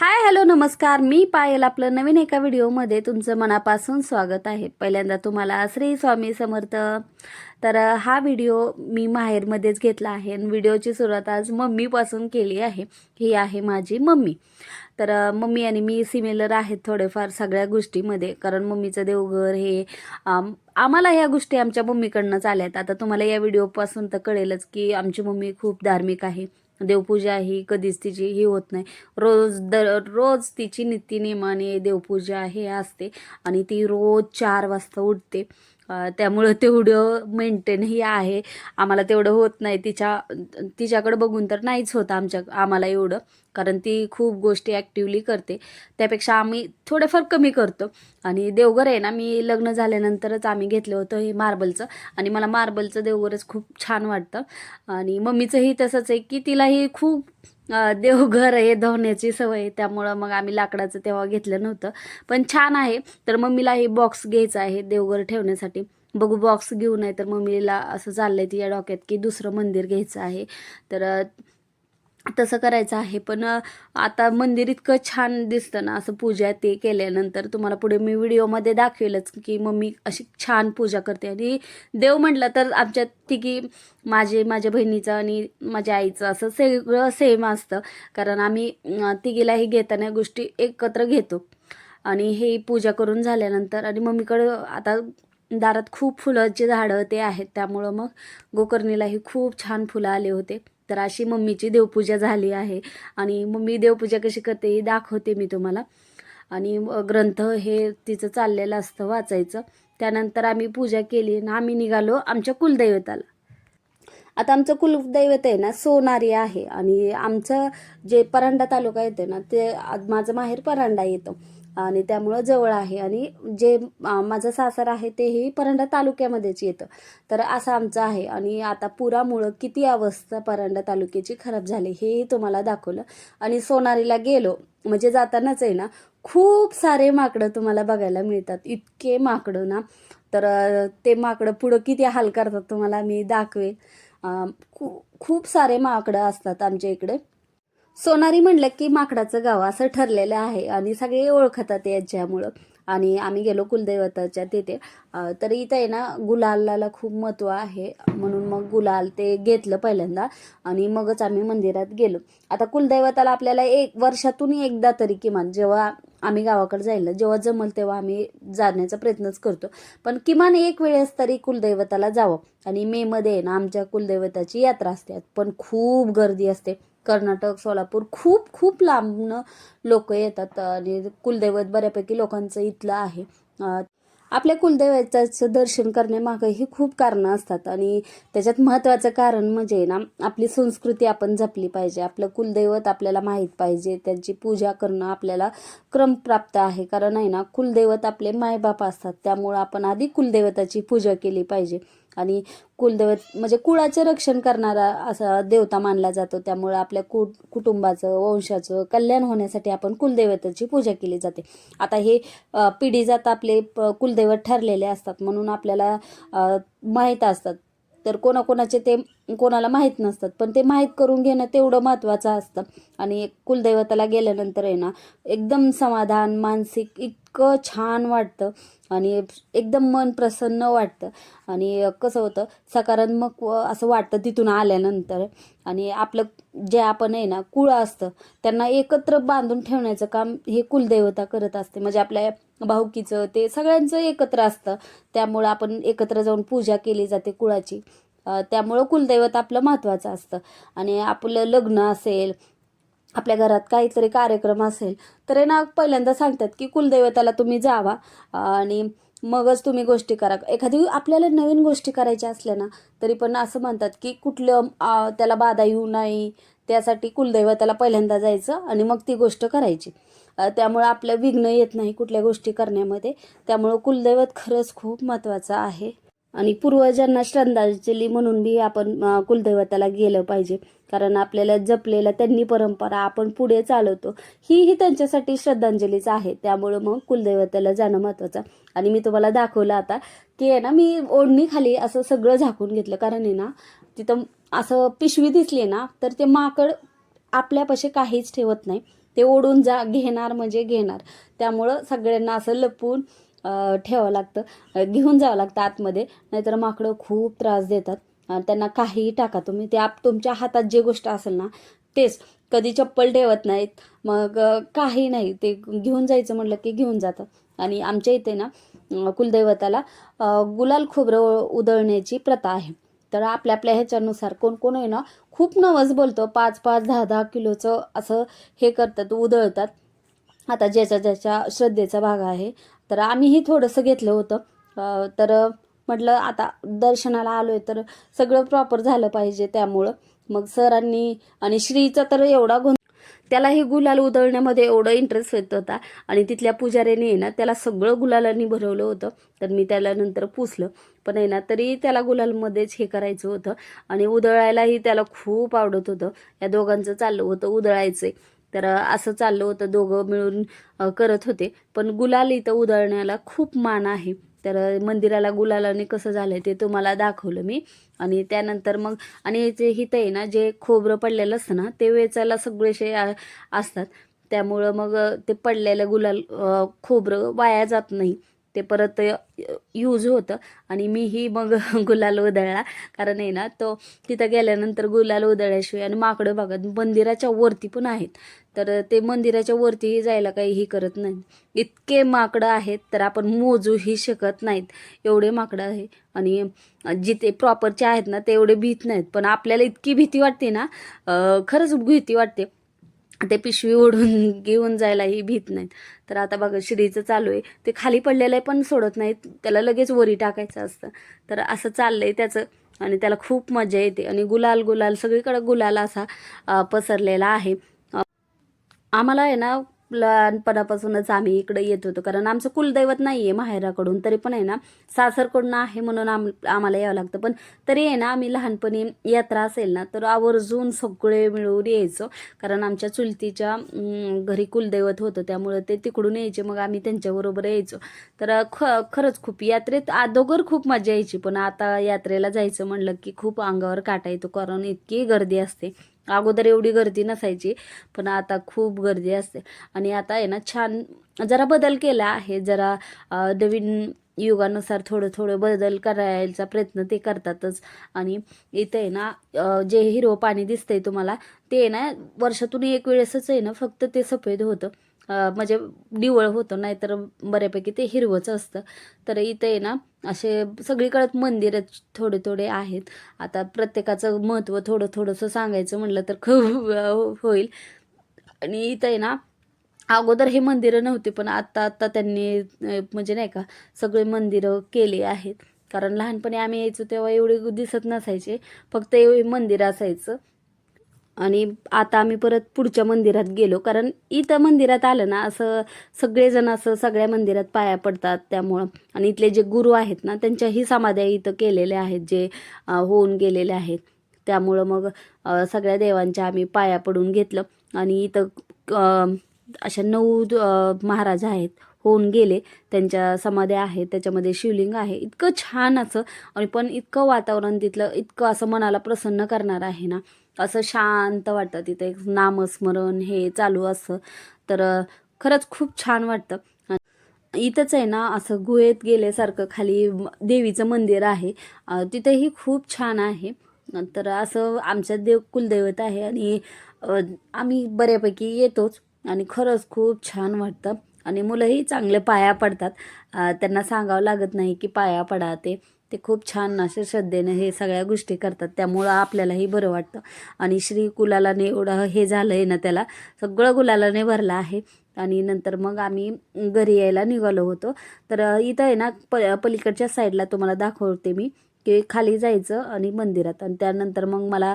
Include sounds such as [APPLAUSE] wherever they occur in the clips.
Hi hello नमस्कार. मी पायल आपलं नवीन एका व्हिडिओमध्ये तुमचं मनापासून स्वागत आहे. पहिल्यांदा तुम्हाला श्री स्वामी समर्थ. तर हा व्हिडिओ मी माहेरमध्येच घेतला आहे आणि व्हिडिओची सुरुवात आज मम्मीपासून केली आहे. ही आहे माझी मम्मी. तर मम्मी आणि मी सिमिलर आहेत थोडेफार सगळ्या गोष्टीमध्ये. कारण मम्मीचं देवघर हे आम्हाला ह्या गोष्टी आमच्या मम्मीकडनंच आहेत आता तुम्हाला या व्हिडिओपासून तर कळेलच की आमची मम्मी खूप धार्मिक आहे. देवपूजा ही कधीच तिची ही होत नाही. रोज दर रोज तिची नित्यनेमाने देवपूजा हे असते आणि ती रोज चार वाजता उठते. त्यामुळं तेवढं मेंटेनही आहे. आम्हाला तेवढं होत नाही. तिच्या तिच्याकडं बघून तर नाहीच होतं आमच्या आम्हाला एवढं. कारण ती खूप गोष्टी ॲक्टिवली करते. त्यापेक्षा आम्ही थोडेफार कमी करतो. आणि देवघर आहे ना मी लग्न झाल्यानंतरच आम्ही घेतलं होतं हे मार्बलचं. आणि मला मार्बलचं देवघरच खूप छान वाटतं. आणि मम्मीचंही तसंच आहे की तिलाही खूप देवघर हे धवण्याची सवय आहे. त्यामुळं मग आम्ही लाकडाचं तेव्हा घेतलं नव्हतं. पण छान आहे. तर मम्मीलाही बॉक्स घ्यायचं आहे देवघर ठेवण्यासाठी. बघू बॉक्स घेऊ नाही तर मम्मीला असं चाललंय तिच्या डोक्यात की दुसरं मंदिर घ्यायचं आहे. तर तसं करायचं आहे. पण आता मंदिर इतकं छान दिसतं ना असं पूजा ते केल्यानंतर तुम्हाला पुढे मी व्हिडिओमध्ये दाखवेलच की मम्मी अशी छान पूजा करते. आणि देव म्हटलं तर आमच्या तिघी माझे माझ्या बहिणीचं आणि माझ्या आईचं असं सगळं सेम असतं. कारण आम्ही तिघीलाही घेताना गोष्टी एकत्र घेतो. आणि हे पूजा करून झाल्यानंतर आणि मम्मीकडं आता दारात खूप फुलांची झाडं ते आहेत. त्यामुळं मग गोकर्णीलाही खूप छान फुलं आले होते. तर अशी मम्मीची देवपूजा झाली आहे. आणि मम्मी देवपूजा कशी करते ही दाखवते मी तुम्हाला. आणि ग्रंथ हे तिचं चाललेलं असतं वाचायचं. त्यानंतर आम्ही पूजा केली आणि आम्ही निघालो आमच्या कुलदैवताला. आता आमचं कुलदैवत आहे ना सोनारी आहे. आणि आमचं जे परांडा तालुका येते ना ते माझं माहेर परांडा येतं. आणि त्यामुळं जवळ आहे. आणि जे माझं सासर आहे तेही परांडा तालुक्यामध्येच येतं. तर असं आमचं आहे. आणि आता पुरामुळं किती अवस्था परांडा तालुक्याची खराब झाली हेही तुम्हाला दाखवलं. आणि सोनारीला गेलो म्हणजे जातानाच आहे ना खूप सारे माकडं तुम्हाला बघायला मिळतात. इतके माकडं ना. तर ते माकडं पुढं किती हाल करतात तुम्हाला मी दाखवेन. खू खूप सारे माकडं असतात आमच्या इकडे. सोनारी म्हणलं की माकडाचं गाव असं ठरलेलं आहे आणि सगळे ओळखतात याच्यामुळं. आणि आम्ही गेलो कुलदैवताच्या तिथे. तर इथं आहे ना गुलालाला खूप महत्त्व आहे. म्हणून मग गुलाल ते घेतलं पहिल्यांदा आणि मगच आम्ही मंदिरात गेलो. आता कुलदैवताला आपल्याला एक वर्षातून एकदा तरी किमान जेव्हा आम्ही गावाकडे जायला जेव्हा जमल तेव्हा आम्ही जाण्याचा प्रयत्नच करतो. पण किमान एक वेळेस तरी कुलदैवताला जावं. आणि मेमध्ये आहे ना आमच्या कुलदैवताची यात्रा असते. पण खूप गर्दी असते. कर्नाटक सोलापूर खूप खूप लांबनं लोक येतात. आणि कुलदैवत बऱ्यापैकी लोकांचं इथलं आहे. आपल्या कुलदैवताचं दर्शन करण्यामागंही खूप कारणं असतात. आणि त्याच्यात महत्त्वाचं कारण म्हणजे ना आपली संस्कृती आपण जपली पाहिजे. आपलं कुलदैवत आपल्याला माहीत पाहिजे. त्यांची पूजा करणं आपल्याला क्रम प्राप्त आहे. कारण आहे ना कुलदैवत आपले मायबाप असतात. त्यामुळं आपण आधी कुलदैवताची पूजा केली पाहिजे. आणि कुलदैवत म्हणजे कुळाचे रक्षण करणारा असा देवता मानला जातो. त्यामुळं आपल्या कु कुटुंबाचं वंशाचं कल्याण होण्यासाठी आपण कुलदैवताची पूजा केली जाते. आता हे पिढी जात आपले प- कुलदैवत ठरलेले असतात म्हणून आपल्याला माहीत असतात. तर कोणाकोणाचे ते कोणाला माहीत नसतात. पण ते माहीत करून घेणं तेवढं महत्त्वाचं असतं. आणि कुलदैवताला गेल्यानंतर आहे ना एकदम समाधान मानसिक इतकं छान वाटतं. आणि एकदम मन प्रसन्न वाटतं. आणि कसं होतं सकारात्मक व असं वाटतं तिथून आल्यानंतर. आणि आपलं जे आपण आहे ना कुळ असतं त्यांना एकत्र बांधून ठेवण्याचं काम हे कुलदैवता करत असते. म्हणजे आपल्या भाऊकीचं ते सगळ्यांचं एकत्र असतं. त्यामुळं आपण एकत्र जाऊन पूजा केली जाते कुळाची. त्यामुळं कुलदैवत आपलं महत्त्वाचं असतं. आणि आपलं लग्न असेल आपल्या घरात काहीतरी कार्यक्रम असेल तर आहे ना पहिल्यांदा सांगतात की कुलदैवताला तुम्ही जावा. आणि मगच तुम्ही गोष्टी करा. एखादी आपल्याला नवीन गोष्टी करायच्या असल्या ना तरी पण असं म्हणतात की कुठलं त्याला बाधा येऊ नाही. त्यासाठी कुलदैवताला पहिल्यांदा जायचं आणि मग ती गोष्ट करायची. त्यामुळं आपलं विघ्न येत नाही कुठल्या गोष्टी करण्यामध्ये. त्यामुळं कुलदैवत खरंच खूप महत्त्वाचं आहे. आणि पूर्वजांना श्रद्धांजली म्हणून बी आपण कुलदैवताला गेलं पाहिजे. कारण आपल्याला जपलेला त्यांनी परंपरा आपण पुढे चालवतो. ही ही त्यांच्यासाठी श्रद्धांजलीच आहे. त्यामुळं मग कुलदैवताला जाणं महत्त्वाचं. आणि मी तुम्हाला दाखवलं आता की आहे ना मी ओढणीखाली असं सगळं झाकून घेतलं. कारण आहे ना तिथं असं पिशवी दिसली ना तर ते माकड आपल्यापाशी काहीच ठेवत नाही. ते ओढून जा घेणार म्हणजे घेणार. त्यामुळं सगळ्यांना असं लपवून ठेवावं लागतं. घेऊन जावं लागतं आतमध्ये. नाहीतर माकडं खूप त्रास देतात. त्यांना काहीही टाका तुम्ही. ते आप तुमच्या हातात जे गोष्ट असेल ना तेच. कधी चप्पल ठेवत नाहीत. मग काही नाही. ते घेऊन जायचं म्हटलं की घेऊन जातात आणि आमच्या इथे ना कुलदैवताला गुलाल खोबरं उधळण्याची प्रथा आहे. तर आपल्या आपल्या ह्याच्यानुसार कोण कोण आहे ना खूप नवस बोलतो पाच पाच दहा दहा किलोचं असं हे करतात उधळतात. आता ज्याच्या ज्याच्या श्रद्धेचा भाग आहे तर आम्हीही थोडंसं घेतलं होतं. तर म्हटलं आता दर्शनाला आलो आहे तर सगळं प्रॉपर झालं पाहिजे त्यामुळं. मग सरांनी आणि श्रीचा तर एवढा त्यालाही गुलाल उधळण्यामध्ये एवढं इंटरेस्ट येत होता. आणि तिथल्या पुजाऱ्याने आहे ना त्याला सगळं गुलालांनी भरवलं होतं. तर मी त्याला नंतर पुसलं. पण आहे ना तरी त्याला गुलालमध्येच हे करायचं होतं. आणि उधळायलाही त्याला खूप आवडत होतं. या दोघांचं चाललं होतं उधळायचं. तर असं चाललं होतं दोघं मिळून करत होते. पण गुलाल इथं उधळण्याला खूप मान आहे. तर मंदिराला गुलालाने कसं झालं ते तुम्हाला दाखवलं मी. आणि त्यानंतर मग आणि जे हिथं आहे ना जे खोबरं पडलेलं असतं ना ते वेचायला सगळेसे असतात. त्यामुळं मग ते पडलेलं गुलाल खोबरं वाया जात नाही. ते परत यूज होतं. आणि मीही मग [LAUGHS] गुलाल उधळला. कारण आहे ना तो तिथं गेल्यानंतर गुलाल उधळल्याशिवाय आणि माकडं बघत मंदिराच्या वरती पण आहेत. तर ते मंदिराच्या वरतीही जायला काहीही करत नाही. इतके माकडं आहेत तर आपण मोजूही शकत नाहीत. एवढे माकडं आहे. आणि जिथे प्रॉपरचे आहेत ना ते एवढे भीत नाहीत. पण आपल्याला इतकी भीती वाटते ना खरंच भीती वाटते. ते पिशवी ओढून [LAUGHS] घेऊन जायलाही भीत नाहीत. तर आता बघा श्रीचं चालू आहे. ते खाली पडलेलं आहे पण सोडत नाहीत. त्याला लगेच वरी टाकायचं असतं. तर असं चाललं आहे त्याचं. आणि त्याला खूप मजा येते. आणि गुलाल गुलाल सगळीकडे गुलाल असा पसरलेला आहे. आम्हाला आहे ना लहानपणापासूनच आम्ही इकडे येत होतो. कारण आमचं कुलदैवत नाही आहे माहेराकडून तरी पण आहे ना सासरकडून आहे म्हणून आम आम्हाला यावं लागतं. पण तरी आहे ना आम्ही लहानपणी यात्रा असेल ना तर आवर्जून सगळे मिळून यायचो. कारण आमच्या चुलतीच्या घरी कुलदैवत होतं त्यामुळं ते तिकडून यायचे मग आम्ही त्यांच्याबरोबर यायचो. तर ख खरंच खूप यात्रेत अदोगर खूप मजा यायची. पण आता यात्रेला जायचं म्हणलं की खूप अंगावर काटा येतो. कारण इतकी गर्दी असते. अगोदर एवढी गर्दी नसायची पण आता खूप गर्दी असते. आणि आता आहे ना छान जरा बदल केला आहे. जरा नवीन युगानुसार थोडं थोडं बदल करायचा प्रयत्न ते करतातच. आणि इथं आहे ना जे हिरवं पाणी दिसतंय तुम्हाला ते आहे ना वर्षातून एक वेळेसच आहे ना फक्त ते सफेद होतं. म्हणजे निवळ होतं नाहीतर बऱ्यापैकी ते हिरवंच असतं. तर इथं आहे ना असे सगळीकडे मंदिर थोडे थोडे आहेत. आता प्रत्येकाचं महत्त्व थोडं थोडंसं सांगायचं म्हटलं तर खूप होईल. आणि इथं आहे ना अगोदर हे मंदिरं नव्हती पण आत्ता आत्ता त्यांनी म्हणजे नाही का सगळे मंदिरं केले आहेत. कारण लहानपणी आम्ही यायचो तेव्हा एवढे दिसत नसायचे. फक्त एवढे मंदिर असायचं. आणि आता आम्ही परत पुढच्या मंदिरात गेलो. कारण इथं मंदिरात आलं ना असं सगळेजण असं सगळ्या मंदिरात पाया पडतात त्यामुळं. आणि इथले जे गुरु आहेत ना त्यांच्याही समाध्या इथं केलेल्या आहेत जे होऊन गेलेले आहेत. त्यामुळं मग सगळ्या देवांच्या आम्ही पाया पडून घेतलं. आणि इथं अशा नऊ महाराज आहेत होऊन गेले. त्यांच्या समाध्या आहेत त्याच्यामध्ये शिवलिंग आहे. इतकं छान असं. आणि पण इतकं वातावरण तिथलं इतकं असं मनाला प्रसन्न करणार आहे ना. असं शांत वाटतं तिथे. एक नामस्मरण हे चालू असं. तर खरंच खूप छान वाटतं. इथंच आहे ना असं गुहेत गेल्यासारखं खाली देवीचं मंदिर आहे. तिथेही तिथंही खूप छान आहे. तर असं आमच्या देव कुलदैवत आहे आणि आम्ही बऱ्यापैकी येतोच. आणि खरंच खूप छान वाटतं. आणि मुलंही चांगले पाया पडतात. त्यांना सांगावं लागत नाही की पाया पडा ते. ते खूप छान असे श्रद्धेने हे सगळ्या गोष्टी करतात. त्यामुळं आपल्यालाही बरं वाटतं. आणि श्री गुलालाने एवढं हे झालं आहे ना त्याला सगळं गुलालाने भरलं आहे. आणि नंतर मग आम्ही घरी यायला निघालो होतो. तर इथं आहे ना प पलीकडच्या साईडला तुम्हाला दाखवते मी. की खाली जायचं आणि मंदिरात. आणि त्यानंतर मग मला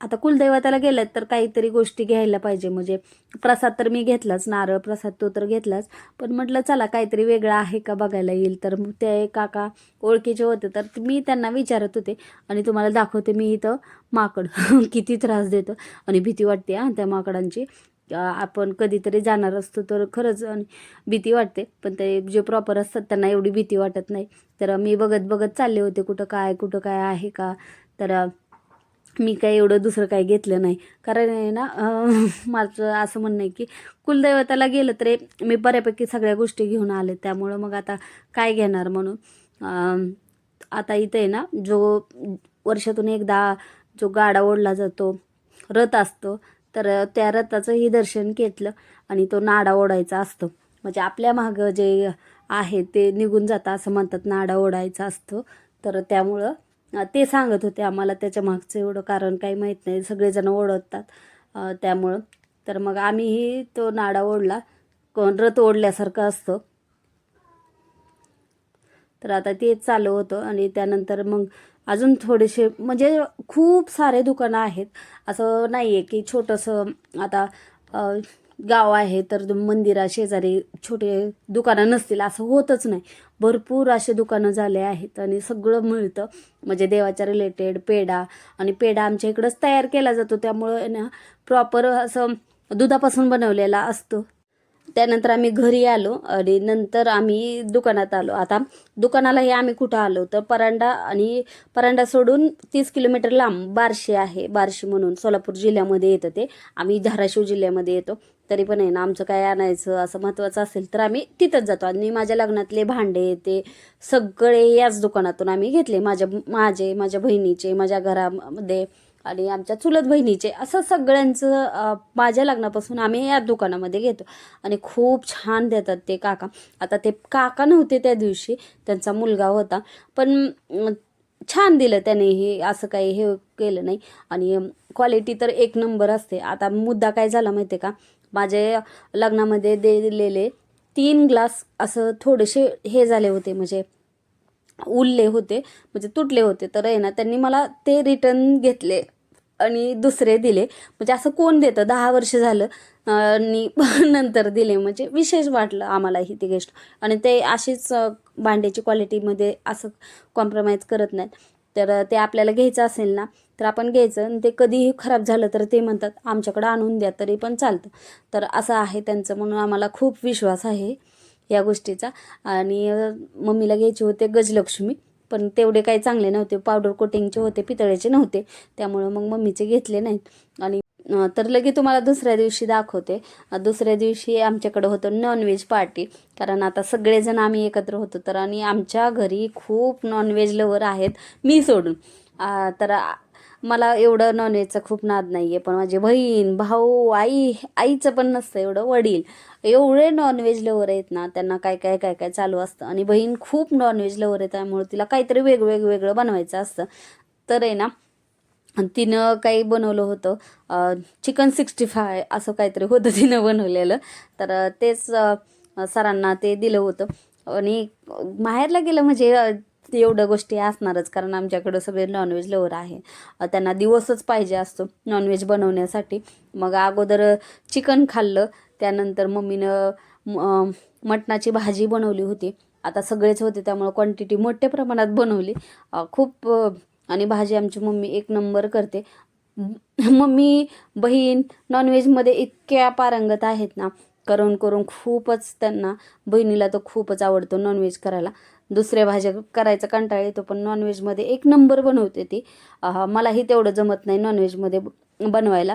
आता कुलदैवताला गेलं तर काहीतरी गोष्टी घ्यायला पाहिजे. म्हणजे प्रसाद तर मी घेतलाच नारळ प्रसाद तो तर घेतलाच. पण म्हटलं चला काहीतरी वेगळं आहे का बघायला येईल? तर मग ते काका ओळखीचे होते. तर मी त्यांना विचारत होते आणि तुम्हाला दाखवते मी इथं माकड [LAUGHS] किती त्रास देतं आणि भीती वाटते हां त्या माकडांची. आपण कधीतरी जाणार असतो तर खरंच आणि भीती वाटते. पण ते जे प्रॉपर असतात त्यांना एवढी भीती वाटत नाही. तर मी बघत बघत चालले होते कुठं काय कुठं काय आहे का? तर मी काही एवढं दुसरं काही घेतलं नाही. कारण आहे ना [LAUGHS] माझं असं म्हणणं आहे की कुलदैवताला गेलं तरी मी बऱ्यापैकी सगळ्या गोष्टी घेऊन आले. त्यामुळं मग आता काय घेणार म्हणून? आता इथे आहे ना जो वर्षातून एकदा जो गाडा ओढला जातो रथ असतो तर त्या रथाचंही दर्शन घेतलं आणि तो नाडा ओढायचा असतो. म्हणजे आपल्या मागं जे आहे ते निघून जातं असं म्हणतात नाडा ओढायचा असतो. तर त्यामुळं ते सांगत होते आम्हाला त्याच्या मागचं एवढं कारण काही माहीत नाही. सगळेजण ओढवतात त्यामुळं. तर मग आम्हीही तो नाडा ओढला. कोण? रथ ओढल्यासारखं असतं. तर आता तेच चालू होतं आणि त्यानंतर मग अजून थोडेसे म्हणजे खूप सारे दुकानं आहेत. असं नाही आहे की छोटंसं आता गाव आहे तर मंदिरा शेजारी छोटे दुकानं नसतील असं होतच नाही. भरपूर असे दुकानं झाले आहेत आणि सगळं मिळतं. म्हणजे देवाच्या रिलेटेड पेढा आणि पेढा आमच्या इकडंच तयार केला जातो. त्यामुळं ना प्रॉपर असं दुधापासून बनवलेला असतो. त्यानंतर आम्ही घरी आलो आणि नंतर आम्ही दुकानात आलो. आता दुकानालाही आम्ही कुठं आलो तर परांडा आणि परांडा सोडून तीस किलोमीटर लांब बार्शी आहे. बार्शी म्हणून सोलापूर जिल्ह्यामध्ये येतं ते. आम्ही धाराशिव जिल्ह्यामध्ये येतो. तरी पण आहे ना आमचं काय आणायचं असं महत्त्वाचं असेल तर आम्ही तिथंच जातो. आणि माझ्या लग्नातले भांडे ते सगळे याच दुकानातून आम्ही घेतले. माझ्या माझे माझ्या बहिणीचे माझ्या घरामध्ये आणि आमच्या चुलत बहिणीचे असं सगळ्यांचं माझ्या लग्नापासून आम्ही या दुकानामध्ये घेतो. आणि खूप छान देतात ते काका. आता ते काका नव्हते त्या दिवशी त्यांचा मुलगा होता. पण छान दिलं त्याने हे असं काही हे केलं नाही. आणि क्वालिटी तर एक नंबर असते. आता मुद्दा काय झाला माहिती आहे का? माझे लग्नामध्ये दिलेले तीन ग्लास असं थोडेसे हे झाले होते. म्हणजे उरले होते म्हणजे तुटले होते. तर आहे ना त्यांनी मला ते रिटर्न घेतले. आणि दुसरे दिले. म्हणजे असं कोण देतं? दहा वर्ष झालं आणि [LAUGHS] नंतर दिले. म्हणजे विशेष वाटलं आम्हालाही ती गेस्ट आणि ते अशीच भांड्याची क्वालिटीमध्ये असं कॉम्प्रोमाइज करत नाहीत. तर ते आपल्याला घ्यायचं असेल ना तर आपण घ्यायचं. आणि ते कधीही खराब झालं तर ते म्हणतात आमच्याकडं आणून द्या तरी पण चालतं. तर असं आहे त्यांचं. म्हणून आम्हाला खूप विश्वास आहे या गोष्टीचा. आणि मम्मीला घ्यायचे होते गजलक्ष्मी. पण तेवढे काही चांगले नव्हते. पावडर कोटिंगचे होते पितळेचे नव्हते. त्यामुळं मग मम्मीचे घेतले नाहीत. आणि तर लगे तुम्हाला दुसऱ्या दिवशी दाखवते. दुसऱ्या दिवशी आमच्याकडं होतं नॉनव्हेज पार्टी कारण आता सगळेजण आम्ही एकत्र होतो. तर आणि आमच्या घरी खूप नॉनव्हेज लवर आहेत मी सोडून. तर मला एवढं नॉनव्हेजचा खूप नाद नाही आहे पण माझी बहीण भाऊ आई आईचं पण नसतं एवढं वडील. एवढे नॉनव्हेज लवर आहेत ना त्यांना काय काय काय काय चालू असतं. आणि बहीण खूप नॉनव्हेज लवर आहे त्यामुळे तिला काहीतरी वेगवेगळं वेगळं बनवायचं असतं. तर आहे ना तिनं काही बनवलं होतं चिकन सिक्स्टी फाय असं काहीतरी होतं तिनं बनवलेलं. तर तेच सरांना ते दिलं होतं. आणि माहेरला गेलं म्हणजे एवढं गोष्टी असणारच कारण आमच्याकडं सगळे नॉनव्हेज लवर आहे. त्यांना दिवसच पाहिजे असतो नॉनव्हेज बनवण्यासाठी. मग अगोदर चिकन खाल्लं त्यानंतर मम्मीनं मटणाची भाजी बनवली होती. आता सगळेच होते त्यामुळं क्वांटिटी मोठ्या प्रमाणात बनवली. खूप आणि भाजी आमची मम्मी एक नंबर करते. मम्मी बहीण नॉनव्हेजमध्ये इतक्या पारंगत आहेत ना करून करून खूपच त्यांना बहिणीला तर खूपच आवडतो नॉनव्हेज करायला. दुसऱ्या भाज्या करायचा कंटाळा येतो पण नॉनव्हेजमध्ये एक नंबर बनवते ती. मलाही तेवढं जमत नाही नॉनव्हेजमध्ये बनवायला.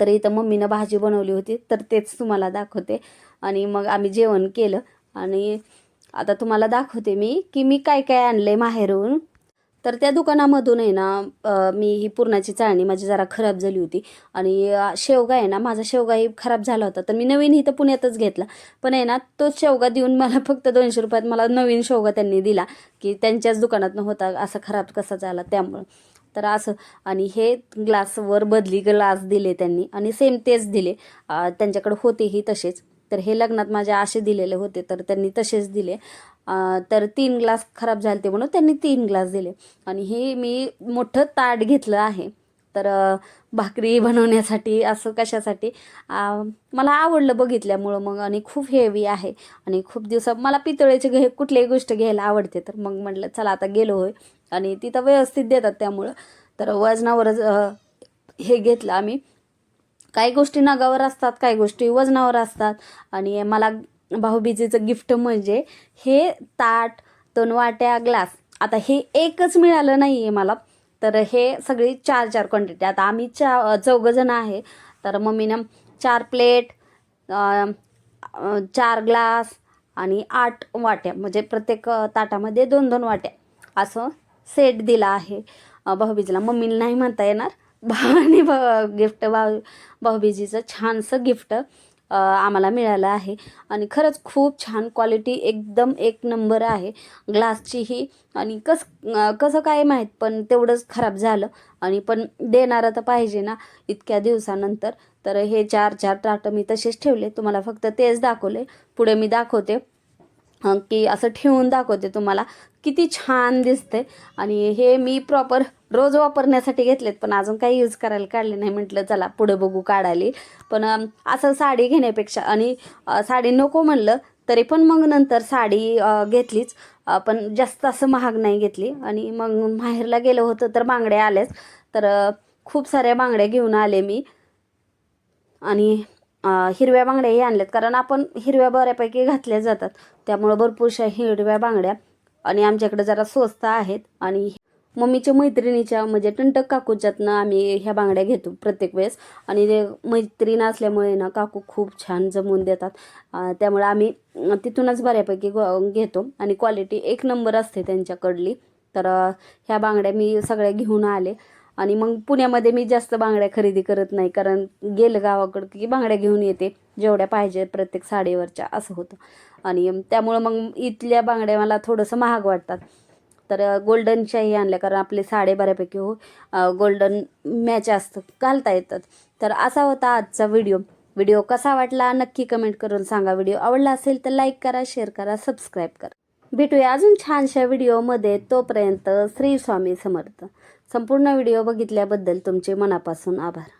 तर इथं मम्मीनं भाजी बनवली होती तर तेच तुम्हाला दाखवते. आणि मग आम्ही जेवण केलं. आणि आता तुम्हाला दाखवते मी की मी काय काय आणले माहेरून. तर त्या दुकानामधून आहे ना मी ही पुरणाची चाळणी माझी जरा खराब झाली होती. आणि शेवगा आहे ना माझा शेवगाही खराब झाला होता. तर मी नवीन इथं पुण्यातच घेतला. पण आहे ना तो शेवगा देऊन मला फक्त दोनशे रुपयात मला नवीन शेवगा त्यांनी दिला की त्यांच्याच दुकानातनं होता असा खराब कसा झाला त्यामुळं. तर असं आणि हे ग्लासवर बदली ग्लास दिले त्यांनी आणि सेम तेच दिले. त्यांच्याकडे होतेही तसेच. तर हे लग्नात माझ्या असे दिलेले होते तर त्यांनी तसेच दिले. तर तीन ग्लास खराब झाले ते म्हणून त्यांनी तीन ग्लास दिले. आणि हे मी मोठं ताट घेतलं आहे. तर भाकरी बनवण्यासाठी असं कशासाठी? मला आवडलं बघितल्यामुळं मग आणि खूप हेवी आहे. आणि खूप दिवसा मला पितळेचे घे कुठलीही गोष्ट घ्यायला आवडते. तर मग म्हटलं चला आता गेलो होय. आणि तिथं व्यवस्थित देतात त्यामुळं. तर वजनावरच हे घेतलं आम्ही. काही गोष्टी नगावर असतात काही गोष्टी वजनावर असतात. आणि मला भाऊबीजेचं गिफ्ट म्हणजे हे ताट दोन वाट्या ग्लास. आता हे एकच मिळालं नाही आहे मला. तर हे सगळी चार चार क्वांटिटी आता आम्ही चा चौघंजणं आहे. तर मम्मीनं चार प्लेट चार ग्लास आणि आठ वाट्या. म्हणजे प्रत्येक ताटामध्ये दोन दोन वाट्या. असं सेट दिला आहे भाऊबीजीला. मम्मीला नाही म्हणता येणार. भावाने भा गिफ्ट भाऊ भाऊबीजीचं छानसं गिफ्ट. आम्हाला मिळालं आहे. आणि खरंच खूप छान क्वालिटी एकदम एक नंबर आहे. ग्लासचीही आणि कस कसं काय माहीत पण तेवढंच खराब झालं. आणि पण देणारं तर पाहिजे ना इतक्या दिवसानंतर. तर हे चार चार ताटं मी तसेच ठेवले. तुम्हाला फक्त तेच दाखवले. पुढे मी दाखवते. की असं ठेवून दाखवते तुम्हाला. किती छान दिसते आणि हे मी प्रॉपर रोज वापरण्यासाठी घेतलेत पण अजून काही यूज करायला काढले नाही. म्हटलं चला पुढे बघू काढायला पण असं साडी घेण्यापेक्षा आणि साडी नको म्हणलं तरी पण मग नंतर साडी घेतलीच. पण जास्त असं महाग नाही घेतली. आणि मग माहेरला गेलं होतं तर बांगड्या आल्याच. तर खूप साऱ्या बांगड्या घेऊन आले मी. आणि हिरव्या बांगड्याही आणल्यात. कारण आपण हिरव्या बऱ्यापैकी घातल्या जातात. त्यामुळं भरपूरशा हिरव्या बांगड्या आणि आमच्याकडे जरा स्वस्त आहेत. आणि मम्मीच्या मैत्रिणीच्या म्हणजे टंटक काकूच्यातनं आम्ही ह्या बांगड्या घेतो प्रत्येक वेळेस. आणि ते मैत्रीण असल्यामुळे ना काकू खूप छान जमवून देतात. त्यामुळे आम्ही तिथूनच बऱ्यापैकी ग- घेतो. आणि क्वालिटी एक नंबर असते त्यांच्याकडली. तर ह्या बांगड्या मी सगळ्या घेऊन आले. आणि मग पुण्यामध्ये मी जास्त बांगड्या खरेदी करत नाही कारण गेलं गावाकडं की बांगड्या घेऊन येते जेवढ्या पाहिजे प्रत्येक साडीवरच्या असं होतं. आणि त्यामुळं मग इथल्या बांगड्या मला थोडंसं महाग वाटतात. तर गोल्डनच्याही आणल्या कारण आपले साडे बऱ्यापैकी हो गोल्डन मॅच असतं घालता येतात. तर असा होता आजचा व्हिडिओ. व्हिडिओ कसा वाटला नक्की कमेंट करून सांगा. व्हिडिओ आवडला असेल तर लाईक करा शेअर करा सबस्क्राईब करा. भेटूया अजून छानशा व्हिडिओमध्ये. तोपर्यंत श्री स्वामी समर्थ. संपूर्ण व्हिडिओ बघितल्याबद्दल तुमचे मनापासून आभार.